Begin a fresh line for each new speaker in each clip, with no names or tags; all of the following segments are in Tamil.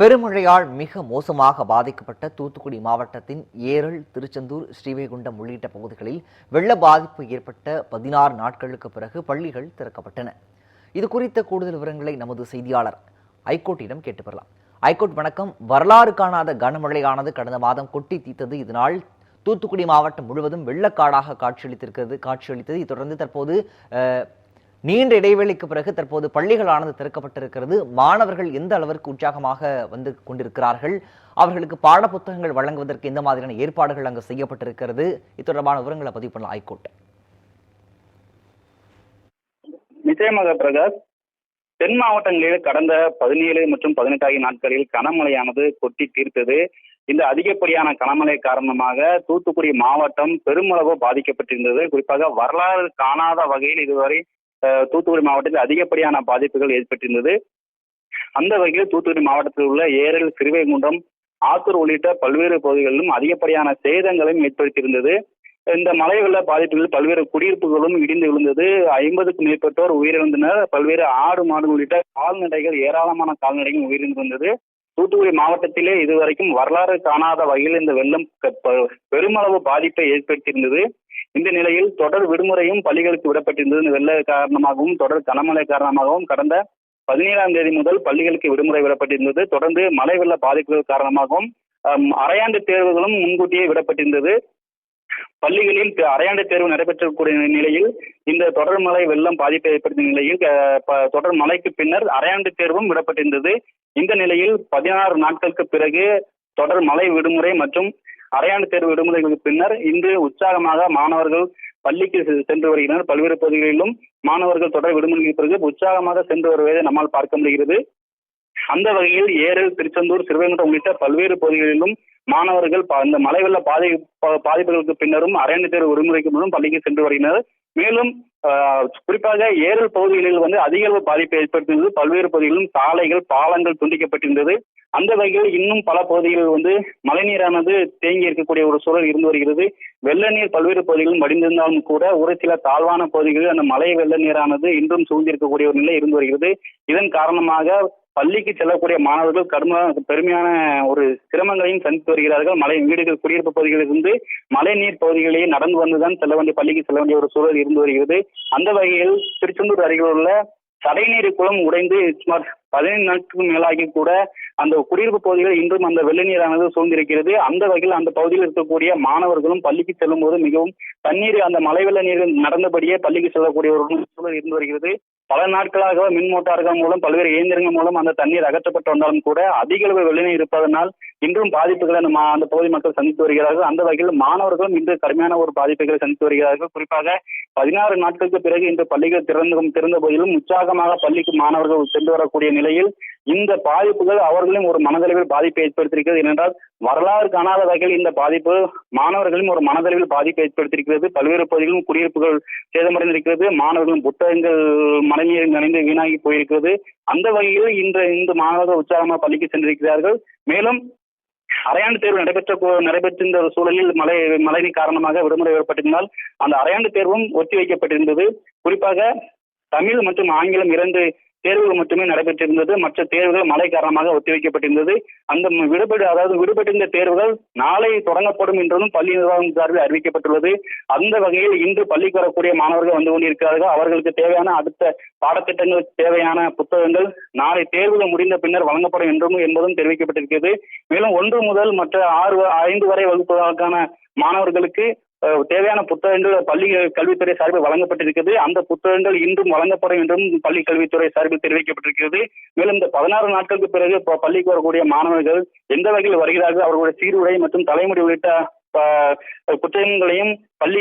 பெருமழையால் மிக மோசமாக பாதிக்கப்பட்ட தூத்துக்குடி மாவட்டத்தின் ஏரல் திருச்செந்தூர் ஸ்ரீவைகுண்டம் உள்ளிட்ட பகுதிகளில் வெள்ள பாதிப்பு ஏற்பட்ட பதினாறு நாட்களுக்கு பிறகு பள்ளிகள் திறக்கப்பட்டன. இது குறித்த கூடுதல் விவரங்களை நமது செய்தியாளர் ஐகோர்ட்டிடம் கேட்டு பெறலாம். ஐகோர்ட் வணக்கம். வரலாறு காணாத கனமழையானது கடந்த மாதம் கொட்டி தீர்த்தது இதனால் தூத்துக்குடி மாவட்டம் முழுவதும் வெள்ளக்காடாக காட்சியளித்திருக்கிறது. காட்சியளித்தது இது தொடர்ந்து தற்போது நீண்ட இடைவெளிக்கு பிறகு தற்போது பள்ளிகளானது திறக்கப்பட்டிருக்கிறது. மாணவர்கள் எந்த அளவிற்கு உற்சாகமாக வந்து கொண்டிருக்கிறார்கள்? அவர்களுக்கு பாட புத்தகங்கள் வழங்குவதற்கு எந்த மாதிரியான ஏற்பாடுகள் அங்கு செய்யப்பட்டிருக்கிறது? இது தொடர்பான விவரங்களை பதிவு பண்ணலாம். ஹைகோர்ட்.
நிச்சயமாக பிரகாஷ். தென் மாவட்டங்களில் கடந்த பதினேழு மற்றும் பதினெட்டு ஆகிய நாட்களில் கனமழையானது கொட்டி தீர்த்தது. இந்த அதிகப்படியான கனமழை காரணமாக தூத்துக்குடி மாவட்டம் பெருமளவு பாதிக்கப்பட்டிருந்தது. குறிப்பாக வரலாறு காணாத வகையில் இதுவரை தூத்துக்குடி மாவட்டத்தில் அதிகப்படியான பாதிப்புகள் ஏற்பட்டிருந்தது. அந்த வகையில் தூத்துக்குடி மாவட்டத்தில் உள்ள ஏரல் சிறுவைகுண்டம் ஆத்தூர் உள்ளிட்ட பல்வேறு பகுதிகளிலும் அதிகப்படியான சேதங்களையும் ஏற்படுத்தியிருந்தது. இந்த மழை வெள்ள பாதிப்புகளில் பல்வேறு குடியிருப்புகளும் இடிந்து விழுந்தது. ஐம்பதுக்கும் மேற்பட்டோர் உயிரிழந்தனர். பல்வேறு ஆடு மாடு உள்ளிட்ட கால்நடைகள் ஏராளமான கால்நடைகள் உயிரிழந்திருந்தது தூத்துக்குடி மாவட்டத்திலே இதுவரைக்கும் வரலாறு காணாத வகையில் இந்த வெள்ளம் பெருமளவு பாதிப்பை ஏற்படுத்தியிருந்தது. இந்த நிலையில் தொடர் விடுமுறையும் பள்ளிகளுக்கு விடப்பட்டிருந்தது. வெள்ள காரணமாகவும் தொடர் கனமழை காரணமாகவும் கடந்த பதினேழாம் தேதி முதல் பள்ளிகளுக்கு விடுமுறை விடப்பட்டிருந்தது. தொடர்ந்து மழை வெள்ள பாதிப்புகள் காரணமாகவும் அரையாண்டு தேர்வுகளும் முன்கூட்டியே விடப்பட்டிருந்தது. பள்ளிகளில் அரையாண்டு தேர்வு நடைபெற்றக்கூடிய நிலையில் இந்த தொடர் மழை வெள்ளம் பாதிப்பை ஏற்படுத்திய நிலையில் தொடர் மழைக்கு பின்னர் அரையாண்டு தேர்வும் விடப்பட்டிருந்தது. இந்த நிலையில் பதினாறு நாட்களுக்கு பிறகு தொடர் மழை விடுமுறை மற்றும் அரையாண்டு தேர்வு விடுமுறைகளுக்கு பின்னர் இன்று உற்சாகமாக மாணவர்கள் பள்ளிக்கு சென்று வருகின்றனர் பல்வேறு பகுதிகளிலும் மாணவர்கள் தொடர் விடுமுறைக்கு பிறகு உற்சாகமாக சென்று வருவதை நம்மால் பார்க்க முடிகிறது. அந்த வகையில் ஏரல் திருச்செந்தூர் சிறுவைகுண்டம் உள்ளிட்ட பல்வேறு பகுதிகளிலும் மாணவர்கள் ப- இந்த மழை வெள்ள பாதி பாதிப்புகளுக்கு பின்னரும் அரையாண்டு தேர்வு விடுமுறைக்கு முன்னும் பள்ளிக்கு சென்று வருகின்றனர் மேலும் குறிப்பாக ஏரல் பகுதிகளில் வந்து அதிக அளவு பாதிப்பை ஏற்படுத்தியிருந்தது. பல்வேறு பகுதிகளிலும் சாலைகள் பாலங்கள் துண்டிக்கப்பட்டிருந்தது. அந்த வகையில் இன்னும் பல பகுதிகளில் வந்து மழைநீரானது தேங்கி இருக்கக்கூடிய ஒரு சூழல் இருந்து வருகிறது. வெள்ள நீர் பல்வேறு பகுதிகளிலும் வடிந்திருந்தாலும் கூட ஒரு சில தாழ்வான பகுதிகளில் அந்த மழை வெள்ள நீரானது இன்றும் சூழ்ந்திருக்கக்கூடிய ஒரு நிலை இருந்து வருகிறது. இதன் காரணமாக பள்ளிக்கு செல்லக்கூடிய மாணவர்கள் கடுமையான பெருமையான ஒரு சிரமங்களையும் சந்தித்து வருகிறார்கள். மலை வீடுகள் குடியிருப்பு பகுதிகளிலிருந்து மழை நீர் பகுதிகளிலேயே நடந்து வந்துதான் செல்ல வேண்டிய பள்ளிக்கு செல்ல வேண்டிய ஒரு சூழல் இருந்து வருகிறது. அந்த வகையில் திருச்செந்தூர் அருகில் உள்ள சடைநீர் குளம் உடைந்து சுமார் பதினைந்து நாட்களுக்கு மேலாகி கூட அந்த குடியிருப்பு பகுதிகளில் இன்றும் அந்த வெள்ள நீரானது சூழ்ந்திருக்கிறது. அந்த வகையில் அந்த பகுதியில் இருக்கக்கூடிய மாணவர்களும் பள்ளிக்கு செல்லும் போது மிகவும் தண்ணீர் அந்த மழை வெள்ள நீர் நடந்தபடியே பள்ளிக்கு செல்லக்கூடிய ஒரு சூழல் இருந்து வருகிறது. பல நாட்களாக மின் மோட்டார்கள் மூலம் பல்வேறு இயந்திரங்கள் மூலம் அந்த தண்ணீர் அகற்றப்பட்டு வந்தாலும் கூட அதிக அளவு வெள்ளநீர் இருப்பதனால் இன்றும் பாதிப்புகளை நம்ம மா- அந்த பகுதி மக்கள் சந்தித்து வருகிறார்கள். அந்த வகையில் மாணவர்களும் இன்று கடுமையான ஒரு பாதிப்புகளை சந்தித்து வருகிறார்கள். குறிப்பாக பதினாறு நாட்களுக்கு பிறகு இன்று பள்ளிகள் திறந்து திறந்த போதிலும் உற்சாகமாக பள்ளிக்கு மாணவர்கள் சென்று வரக்கூடிய நிலையில் இந்த பாதிப்புகள் அவர்களையும் ஒரு மனதளவில் பாதிப்பை ஏற்படுத்தியிருக்கிறது. ஏனென்றால் வரலாறு காணாத வகையில் இந்த பாதிப்பு மாணவர்களையும் ஒரு மனதளவில் பாதிப்பை ஏற்படுத்தியிருக்கிறது. பல்வேறு பகுதிகளிலும் குடியிருப்புகள் சேதமடைந்திருக்கிறது. மாணவர்களும் புத்தகங்கள் மழைநீரில் நினைந்து வீணாகி போயிருக்கிறது. அந்த வகையில் இன்று இந்த மாணவர்கள் உற்சாகமாக பள்ளிக்கு சென்றிருக்கிறார்கள். மேலும் அரையாண்டு தேர்வு நடைபெற்ற போ- நடைபெற்றிருந்த ஒரு சூழலில் மழை மழையின் காரணமாக விடுமுறை ஏற்பட்டிருந்தால் அந்த அரையாண்டு தேர்வும் ஒத்தி வைக்கப்பட்டிருந்தது. குறிப்பாக தமிழ் மற்றும் ஆங்கிலம் இரண்டு தேர்வுகள் மட்டுமே நடைபெற்றிருந்தது. மற்ற தேர்வுகள் மழை காரணமாக ஒத்திவைக்கப்பட்டிருந்தது. அந்த விடுபடு அதாவது விடுபட்டிருந்த தேர்வுகள் நாளை தொடங்கப்படும் என்றும் பள்ளி நிர்வாகம் சார்பில் அறிவிக்கப்பட்டுள்ளது. அந்த வகையில் இன்று பள்ளிக்கு வரக்கூடிய மாணவர்கள் வந்து கொண்டிருக்கிறார்கள். அவர்களுக்கு தேவையான அடுத்த பாடத்திட்டங்களுக்கு தேவையான புத்தகங்கள் நாளை தேர்வுகள் முடிந்த பின்னர் வழங்கப்படும் என்றும் என்பதும் தெரிவிக்கப்பட்டிருக்கிறது. மேலும் ஒன்று முதல் மற்ற ஆறு ஐந்து வரை வகுப்புகளுக்கான மாணவர்களுக்கு தேவையான புத்தகங்கள் பள்ளி கல்வித்துறை சார்பில் வழங்கப்பட்டிருக்கிறது. அந்த புத்தகங்கள் இன்றும் வழங்கப்படும் என்றும் பள்ளி கல்வித்துறை சார்பில் தெரிவிக்கப்பட்டிருக்கிறது. மேலும் இந்த பதினாறு நாட்களுக்கு பிறகு பள்ளிக்கு வரக்கூடிய மாணவர்கள் எந்த வகையில் வருகிறார்கள் அவர்களுடைய சீருடை மற்றும் தலைமுடி உள்ளிட்ட புத்தகங்களையும் பள்ளி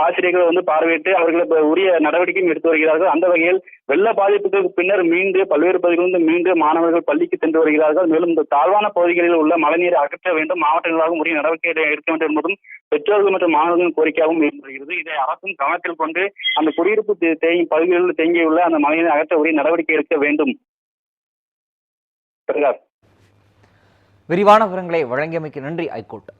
ஆசிரியர்கள் வந்து பார்வையிட்டு அவர்களை உரிய நடவடிக்கையும் எடுத்து வருகிறார்கள். அந்த வகையில் வெள்ள பாதிப்புக்கு பின்னர் மீண்டு பல்வேறு பகுதிகளிலிருந்து மீண்டு மாணவர்கள் பள்ளிக்கு சென்று வருகிறார்கள். மேலும் இந்த தாழ்வான பகுதிகளில் உள்ள மழைநீரை அகற்ற வேண்டும். மாவட்ட நிர்வாகம் உரிய நடவடிக்கை எடுக்க வேண்டும் என்பதும் பெற்றோர்கள் மற்றும் மாணவர்களின் கோரிக்கையாகவும் வருகிறது இதை அரசும் கவனத்தில் கொண்டு அந்த குடியிருப்பு தேங்கி பகுதிகளில் தேங்கியுள்ள அந்த மழைநீரை அகற்ற உரிய நடவடிக்கை எடுக்க வேண்டும்.
விரிவான விவரங்களை வழங்கியமைக்கு நன்றி ஐகோர்ட்